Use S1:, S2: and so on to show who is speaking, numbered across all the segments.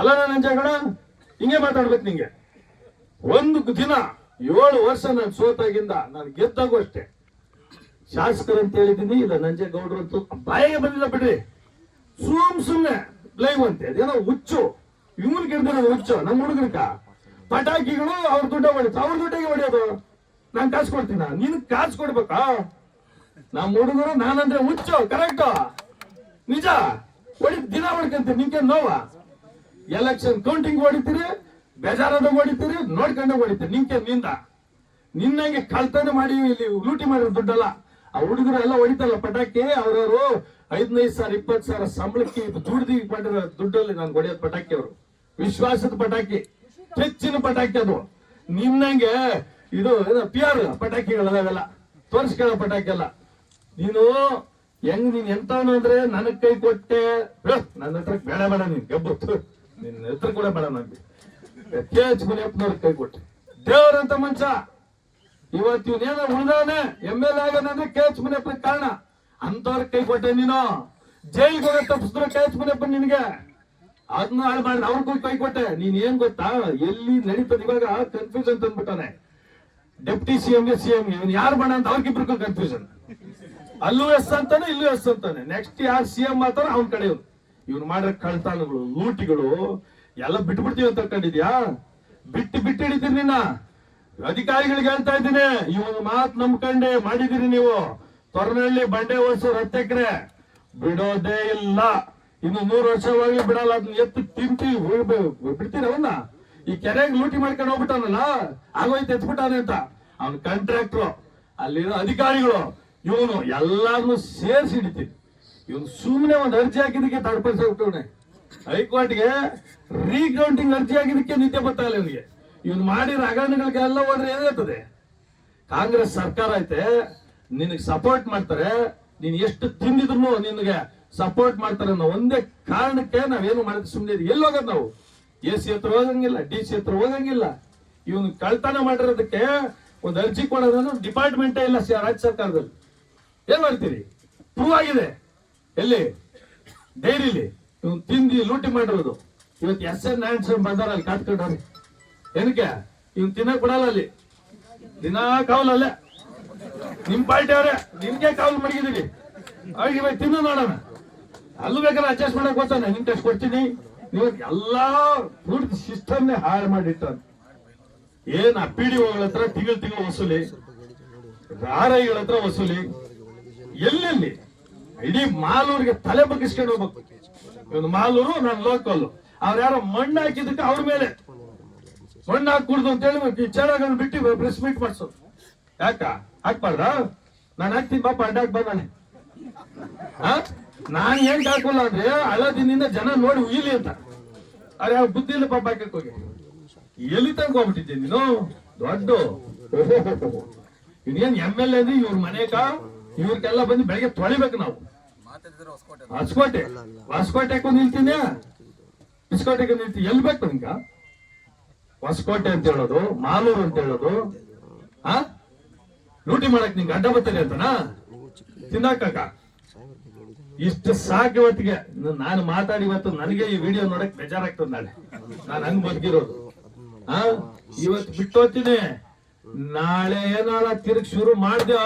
S1: ಅಲ್ಲ ನಾನು ಜಗಳ ಹಿಂಗೆ ಮಾತಾಡ್ಬೇಕು ನಿಂಗೆ. ಒಂದು ದಿನ ಏಳು ವರ್ಷ ನಾನು ಸೋತಾಗಿಂದ ನಾನು ಗೆದ್ದಾಗೂ ಅಷ್ಟೇ. ಶಾಸಕರು ಅಂತ ಹೇಳಿದೀನಿ ಇಲ್ಲ ನಂಜೇಗೌಡರು ಅಂತೂ ಬಾಯಿಗೆ ಬಂದಿಲ್ಲ ಬಿಡ್ರಿ. ಸುಮ್ ಸುಮ್ನೆ ಲೈವ್ ಅಂತೆ, ಅದೇನೋ ಹುಚ್ಚು. ಇವನ್ ಗೆದ್ದಿರೋ ಹುಚ್ಚು ನಮ್ಮ ಹುಡುಗರ್ಕ. ಪಟಾಕಿಗಳು ಅವ್ರ ದುಡ್ಡ ಹೊಡಿತು ಅವ್ರ ದುಡ್ಡಿಗೆ ಹೊಡೆಯೋದು. ನಾನು ಕಾಸು ಕೊಡ್ತೀನ, ನೀನ್ ಕಾಸು ಕೊಡ್ಬೇಕಾ? ನಮ್ಮ ಹುಡುಗರು ನಾನಂದ್ರೆ ಹುಚ್ಚು ಕರೆಕ್ಟ್ ನಿಜ? ಹೊಡಿ ದಿನ ಹೊಡ್ಕಂತೀನಿ ನಿಂಗೆ ನೋವ? ಎಲೆಕ್ಷನ್ ಕೌಂಟಿಂಗ್ ಹೊಡಿತೀರಿ ಬೇಜಾರದ ಹೊಡಿತೀರಿ ನೋಡ್ಕೊಂಡು ಹೊಡಿತೀರಿ ನಿಂಕೆ ನಿಂದ. ನಿನ್ನಂಗೆ ಕಳ್ತನ ಮಾಡಿ ಇಲ್ಲಿ ಲೂಟಿ ಮಾಡಿರೋ ದುಡ್ಡಲ್ಲ. ಆ ಹುಡುಗರು ಎಲ್ಲ ಹೊಡಿತಲ್ಲ ಪಟಾಕಿ, ಅವರವರು ಐದನೈದು ಸಾವಿರ, ಇಪ್ಪತ್ತು ಸಾವಿರ ಸಂಬಳಕ್ಕೆ ದುಡ್ದು ಮಾಡಿರೋ ದುಡ್ಡಲ್ಲಿ ನಾನು ಹೊಡೆಯೋದು ಪಟಾಕಿ ಅವರು. ವಿಶ್ವಾಸದ ಪಟಾಕಿ, ಹೆಚ್ಚಿನ ಪಟಾಕಿ ಅದು. ನಿನ್ನಂಗೆ ಇದು ಪಿ ಆರ್ ಪಟಾಕಿಗಳವೆಲ್ಲ ತೋರಿಸ್ಕೊಳ್ಳೋ ಪಟಾಕಿ ಅಲ್ಲ ನೀನು ಹೆಂಗ್ ನೀನ್ ಎಂತವನು ಅಂದ್ರೆ ನನಗ್ ಕೈ ಕೊಟ್ಟೆ. ನನ್ನ ಹತ್ರ ಬೇಡ ಬೇಡ ನೀನ್ ಗೆಬ್ಬತ್ತು ನಿನ್ನ ಹೆಸರು ಕೂಡ ಬೇಡ ನನ್ಗೆ ಕೆ ಎಚ್ ಮುನಿಯಪ್ಪನವ್ರ ಕೈ ಕೊಟ್ಟೆ. ದೇವರಂತ ಮಂಚ ಇವತ್ತು ಇವನೇನ ಉಳಿದಾನೆ, ಎಂ ಎಲ್ ಆಗದಂದ್ರೆ ಕೆ ಎಚ್ ಮುನಿಯಪ್ಪನ ಕಾರಣ. ಅಂತವ್ರ ಕೈ ಕೊಟ್ಟೆ ನೀನು. ಜೈಲ್ಗೆ ಕೂಡ ತಪ್ಪಿಸಿದ್ರು ಕೆ ಎಚ್ ಮುನಿಯಪ್ಪ ನಿನ್ಗೆ. ಅದನ್ನ ಹಾಳು ಮಾಡಿ ಅವ್ರಿಗೂ ಕೈ ಕೊಟ್ಟೆ. ನೀನ್ ಏನ್ ಗೊತ್ತಾ? ಎಲ್ಲಿ ನಡೀತದ? ಇವಾಗ ಕನ್ಫ್ಯೂಷನ್ ತಂದ್ಬಿಟ್ಟಾನೆ ಡೆಪ್ಟಿ ಸಿಎಂ ಸಿಎಂ ಇವನ್ ಯಾರು ಬೇಡ ಅಂತ ಅವ್ರಿಗಿಬ್ರಿಗೂ ಕನ್ಫ್ಯೂಷನ್ ಅಲ್ಲೂ ಎಸ್ ಅಂತಾನೆ, ಇಲ್ಲೂ ಎಸ್ ಅಂತಾನೆ. ನೆಕ್ಸ್ಟ್ ಯಾರು ಸಿಎಂ ಮಾತಾರ ಅವ್ನ ಕಡೆ ಇವ್ನು ಮಾಡಿರೋ ಕಳ್ತಾನಗಳು, ಲೂಟಿಗಳು ಎಲ್ಲ ಬಿಟ್ಬಿಡ್ತೀವಿ ಅಂತ ಕಂಡಿದ್ಯಾ ಬಿಟ್ಟು ಬಿಟ್ಟು ಹಿಡಿತೀರಿ ನಿನ್ನ. ಅಧಿಕಾರಿಗಳಿಗೆ ಹೇಳ್ತಾ ಇದ್ದೀನಿ ಇವನು ಮಾತ್ ನಂಬ್ಕಂಡೆ, ಮಾಡಿದಿರಿ ನೀವು. ತೊರನಹಳ್ಳಿ ಬಂಡೆ ವರ್ಷ ರತ್ತೆಕ್ರೆ ಬಿಡೋದೇ ಇಲ್ಲ. ಇನ್ನು ನೂರು ವರ್ಷವಾಗಿ ಬಿಡಲ್ಲ, ಅದನ್ನ ಎತ್ತು ತಿಂತೀವಿ ಬಿಡ್ತೀರ ಅವನ್ನ. ಈ ಕೆರೆಗೆ ಲೂಟಿ ಮಾಡ್ಕೊಂಡು ಹೋಗ್ಬಿಟ್ಟಾನಲ್ಲ, ಆಗೋಯ್ತು, ಎತ್ಬಿಟ್ಟಾನೆ ಅಂತ. ಅವ್ನ ಕಾಂಟ್ರಾಕ್ಟ್ರು ಅಲ್ಲಿರೋ ಅಧಿಕಾರಿಗಳು, ಇವನು ಎಲ್ಲಾರನ್ನು ಸೇರಿಸಿ ಹಿಡಿತೀವಿ ಇವನು ಸುಮ್ಮನೆ ಒಂದು ಅರ್ಜಿ ಹಾಕಿದಕ್ಕೆ ತಡ್ಪಡಿಸ್ಬಿಟ್ಟವನೆ ಹೈಕೋರ್ಟ್ಗೆ ರೀಕೌಂಟಿಂಗ್ ಅರ್ಜಿ ಹಾಕಿದಕ್ಕೆ ನಿತ್ಯ ಇಲ್ಲ ಇವನಿಗೆ. ಇವನು ಮಾಡಿರೋ ಹಗರಣಗಳಿಗೆಲ್ಲ ಹೋದ್ರೆ ಏನಾಗ್ತದೆ? ಕಾಂಗ್ರೆಸ್ ಸರ್ಕಾರ ಐತೆ, ನಿನಗೆ ಸಪೋರ್ಟ್ ಮಾಡ್ತಾರೆ, ನೀನ್ ಎಷ್ಟು ತಿಂದಿದ್ರು ನಿನಗೆ ಸಪೋರ್ಟ್ ಮಾಡ್ತಾರೆ ಅನ್ನೋ ಒಂದೇ ಕಾರಣಕ್ಕೆ ನಾವೇನು ಮಾಡಿದ್ರೆ ಸುಮ್ಮನೆ ಎಲ್ಲಿ ಹೋಗೋದು ನಾವು? ಎ ಸಿ ಹತ್ರ ಹೋಗಂಗಿಲ್ಲ, ಡಿ ಸಿ ಹತ್ರ ಹೋಗಂಗಿಲ್ಲ. ಇವನು ಕಳ್ತನ ಮಾಡಿರೋದಕ್ಕೆ ಒಂದು ಅರ್ಜಿ ಕೊಡೋದನ್ನು ಡಿಪಾರ್ಟ್ಮೆಂಟೇ ಇಲ್ಲ ರಾಜ್ಯ ಸರ್ಕಾರದಲ್ಲಿ. ಏನ್ ಮಾಡ್ತೀರಿ? ಪ್ರೂವ್ ಆಗಿದೆ. ಎಲ್ಲಿ? ಡೈರಿಲಿ? ತಿಂದು ಲೂಟಿ ಮಾಡಿರೋದು. ಇವತ್ತು ಎಸ್ ಎನ್ ನಾರಾಯಣ ಬಂದಾರ ಅಲ್ಲಿ ಕಾಟ್ಕೊಂಡ್ರಿ ಏನಕ್ಕೆ? ಇವ್ನು ತಿನ್ನಕ್ ಬಿಡಲ್ಲ ಅಲ್ಲಿ. ದಿನಾ ಕಾವಲ್ ಅಲ್ಲೇ. ನಿಮ್ ಪಾರ್ಟಿ ಅವರೇ, ನಿಮ್ಗೆ ಕಾವಲ್ ಮಡಗಿದೀವಿ. ಅವ್ರಿಗೆ ಇವಾಗ ತಿನ್ನು ನೋಡೋಣ. ಅಲ್ಲೂ ಬೇಕಾದ್ರೆ ಅಡ್ಜಸ್ಟ್ ಮಾಡಕ್ ಗೊತ್ತಾನೆ ನಿಮ್ ಟೆಸ್ಟ್ ಕೊಡ್ತೀನಿ. ನೀವು ಎಲ್ಲಾ ಪೂರ್ತಿ ಸಿಸ್ಟಮ್ನೇ ಹಾಳು ಮಾಡಿಟ್ಟ ಏನ್ ಡಿ ಹತ್ರ ತಿಂಗಳು ತಿಂಗಳು ವಸೂಲಿ? ರಾರೈಗಳ ಹತ್ರ ವಸೂಲಿ? ಎಲ್ಲೆಲ್ಲಿ ಇಡೀ ಮಾಲೂರಿಗೆ ತಲೆ ಬಗ್ಗಿಸ್ಕೊಂಡು ಹೋಗ್ಬೇಕು. ಇವನು ಮಾಲೂರು, ನಾನು ಲೋಕಲ್ ಅವ್ರು ಯಾರೋ ಮಣ್ಣು ಹಾಕಿದಕ್ಕೆ ಅವ್ರ ಮೇಲೆ. ಮಣ್ಣು ಹಾಕೂಡ್ದು ಅಂತ ಹೇಳಿ ಈ ಚೇಳಗಳನ್ನ ಬಿಟ್ಟು ಪ್ರೆಸ್ ಮೀಟ್ ಮಾಡ್ಸೋದು. ಯಾಕ? ಹಾಕ್ಬಾರ್ದ? ನಾನು ಹಾಕ್ತೀನಿ ಪಾಪ ಅಡ್ಡಾಕ್ ಬಂದಾನೆ ನಾನು. ನಾನ್ ಏನ್ ಹಾಕೋಲ್ಲ ಅಂದ್ರೆ ಹಳದಿನಿಂದ ಜನ ನೋಡಿ ಉಯ್ಲಿ ಅಂತ. ಅರೆ ಯಾವ ಬುದ್ಧಿ ಇಲ್ಲ ಪಾಪ ಹಾಕಕ್ ಹೋಗಿ. ಎಲ್ಲಿ ತನಕ ಹೋಗ್ಬಿಟ್ಟಿದ್ದೀನಿ ನೀನು? ದೊಡ್ಡ. ಇನ್ನೇನ್ ಎಂ ಎಲ್ ಎ ಇವ್ರ ಮನೆಗ ಇವ್ರಿಗೆಲ್ಲ ಬಂದು ಬೆಳಗ್ಗೆ ತೊಳಿಬೇಕು ನಾವು. ಹೊಸಕೋಟೆ ಹೊಸಕೋಟೆಗೂ ನಿಲ್ತೀನಿ? ಬಿಸ್ಕೋಟೆಗೆ ನಿಲ್ತೀನಿ ಎಲ್ಲಿ ಬೇಕು ನಿಂಗ ಹೊಸಕೋಟೆ ಅಂತ ಹೇಳೋದು ಮಾಲೂರು ಅಂತ ಹೇಳೋದು. ಆ? ಲೂಟಿ ಮಾಡಕ್ ನಿಂಗೆ ಅಡ್ಡ ಬರ್ತದೆ ಅಂತನಾ? ತಿನ್ನಾಕ ಇಷ್ಟು ಸಾಕು ಇವತ್ತಿಗೆ. ನಾನು ಮಾತಾಡಿ ಇವತ್ತು ನನಗೆ ಈ ವಿಡಿಯೋ ನೋಡಕ್ ಬೇಜಾರಾಗ್ತದೆ ನಾಳೆ. ನಾನು ಹಂಗ್ ಬದುಕಿರೋದು. ಆ? ಇವತ್ತು ಬಿಟ್ಟು ಹೋಗ್ತೀನಿ. ನಾಳೆ ಏನಾರ ತಿರ್ಗ್ ಶುರು ಮಾಡ್ದ್ಯೋ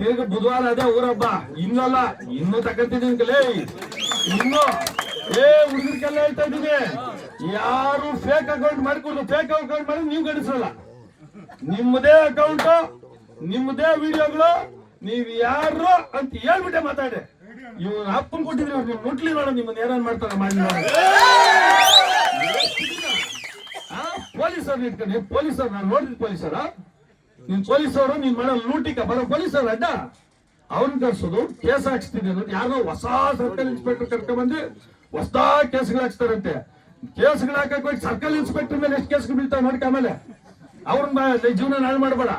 S1: ತಿರ್ಗ ಬುಧವಾರ ಅದೇ ಊರಬ್ಬ. ಇನ್ನಲ್ಲ, ಇನ್ನು ತಕಂತಿದ್ದೀನಿ ಕಲೇ ಇನ್ನು, ಏ, ಹುಡುಗರಿಗೆಲ್ಲ ಹೇಳ್ತಾ ಇದ್ದೀನಿ. ಯಾರು ಫೇಕ್ ಅಕೌಂಟ್ ಮಾಡಿಕೊಂಡು ಫೇಕ್ ಅಕೌಂಟ್ ಮಾಡಿ ನೀವು ಗಣಿಸಲ್ಲ ನಿಮ್ಮದೇ ಅಕೌಂಟ್ ನಿಮ್ಮದೇ ವಿಡಿಯೋಗಳು ನೀವ್ ಯಾರು ಅಂತ ಹೇಳ್ಬಿಟ್ಟೆ ಮಾತಾಡಿ. ಇವ್ನ ಅಪ್ಪನ್ ಕೊಟ್ಟಿದ್ರಿ ನೀವು ಮುಟ್ಲಿ ನೋಡ, ನಿಮ್ಮನ್ನ ಏನೇನ್ ಮಾಡ್ತಾರೆ, ಮಾಡಿ ಪೊಲೀಸರ್ ಇಟ್ಕೊಂಡು ಪೊಲೀಸರ್, ನಾನು ನೋಡಿದ್ ಪೊಲೀಸರ? ನಿನ್ ಪೊಲೀಸರು ನೀನ್ ಮಾಡೋ ಲೂಟಿಕ ಬರೋ ಪೊಲೀಸರು, ಅಡ್ಡ. ಅವ್ರನ್ನ ಕರ್ಸೋದು, ಕೇಸ್ ಹಾಕ್ಸ್ತೀನಿ ಅನ್ನೋದು. ಯಾರೋ ಹೊಸ ಸರ್ಕಲ್ ಇನ್ಸ್ಪೆಕ್ಟರ್ ಕರ್ಕೊಂಡ್ ಬಂದು ಹೊಸ ಕೇಸ್ಗಳು ಹಾಕ್ಸ್ತಾರಂತೆ. ಕೇಸ್ಗಳು ಹಾಕಕ್ ಹೋಗಿ ಸರ್ಕಲ್ ಇನ್ಸ್ಪೆಕ್ಟರ್ ಮೇಲೆ ಎಷ್ಟು ಕೇಸ್ಗಳು ಬೀಳ್ತಾವ ನೋಡ್ಕ ಆಮೇಲೆ. ಅವ್ರನ್ನ ಜೀವನ ಹಾಳು ಮಾಡಬೇಡ.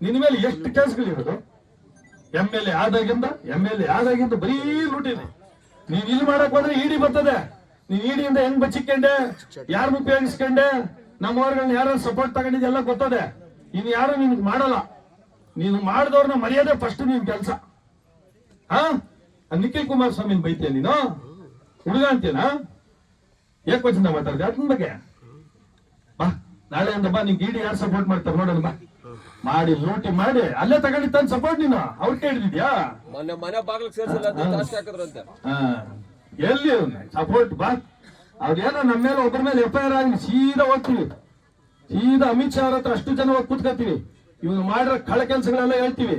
S1: ನಿನ್ ಮೇಲೆ ಎಷ್ಟು ಕೇಸ್ಗಳಿರೋದು ಎಂ ಎಲ್ ಎ ಆದಾಗಿಂದ ಎಂ ಎಲ್ ಎ ಆದಾಗಿಂದ ಬರೀ ಲೂಟಿ ನೀನ್ ಇಲ್ಲಿ ಮಾಡಕ್ ಹೋದ್ರೆ ಇಡಿ ಬರ್ತದೆ. ನೀನ್ ಇಡಿಯಿಂದ ಹೆಂಗ್ ಬಚ್ಚಿಕೊಂಡೆ? ಯಾರನ್ನ ಉಪಯೋಗಿಸ್ಕೊಂಡೆ? ನಮ್ಮ ಅವ್ರಗಳನ್ನ ಯಾರು ಸಪೋರ್ಟ್ ತಗೊಂಡಿದ್ದೆಲ್ಲ ಗೊತ್ತದೆ. ಇನ್ ಯಾರು ನಿನ್ ಮಾಡಲ್ಲ? ನೀನು ಮಾಡಿದವ್ರನ್ನ ಮರ್ಯಾದೆ ಫಸ್ಟ್ ನಿನ್ ಕೆಲಸ. ಹಾ ನಿಖಿಲ್ ನಿಖಿಲ್ ಕುಮಾರಸ್ವಾಮಿ ಬೈತೀಯ ನೀನು? ಹುಡುಗ ಅಂತೇನಾ ಏಕವಚನ ಮಾತಾಡ್ದೆ ಅದ್ರ ಬಗ್ಗೆ. ಬಾ ನಾಳೆ ಅಂದ ಬಾ ನಿಂಗೆ ಇಡಿ ಯಾರು ಸಪೋರ್ಟ್ ಮಾಡ್ತಾರೆ ನೋಡೋಣ ಬಾ. ಮಾಡಿ ಲೂಟಿ ಮಾಡಿ ಅಲ್ಲೇ ತಗೊಂಡಿ ತಂದ್ ಸಪೋರ್ಟ್ ನೀನು. ಅವ್ರು ಕೇಳಿದ್ಯಾ
S2: ಮನೆ ಬಾಗಿಲಿಗೆ ಸೇರ್ಸಿಲ್ಲ
S1: ಹಾ. ಎಲ್ಲಿ ಸಪೋರ್ಟ್ ಬಾ. ಅವ್ರೇನೋ ನಮ್ಮ ಮೇಲೆ ಒಬ್ಬರ ಮೇಲೆ ಎಫ್ ಐ ಆರ್ ಆಗಲಿ ಸೀದಾ ಹೋಗ್ತೀವಿ. ಸೀದಾ ಅಮಿತ್ ಶಾ ಅವ್ರ ಹತ್ರ ಅಷ್ಟು ಜನ ಕೂತ್ಕೊತೀವಿ ಇವ್ರು ಮಾಡಿರೋ ಕಳ ಕೆಲಸಗಳೆಲ್ಲ ಹೇಳ್ತೀವಿ.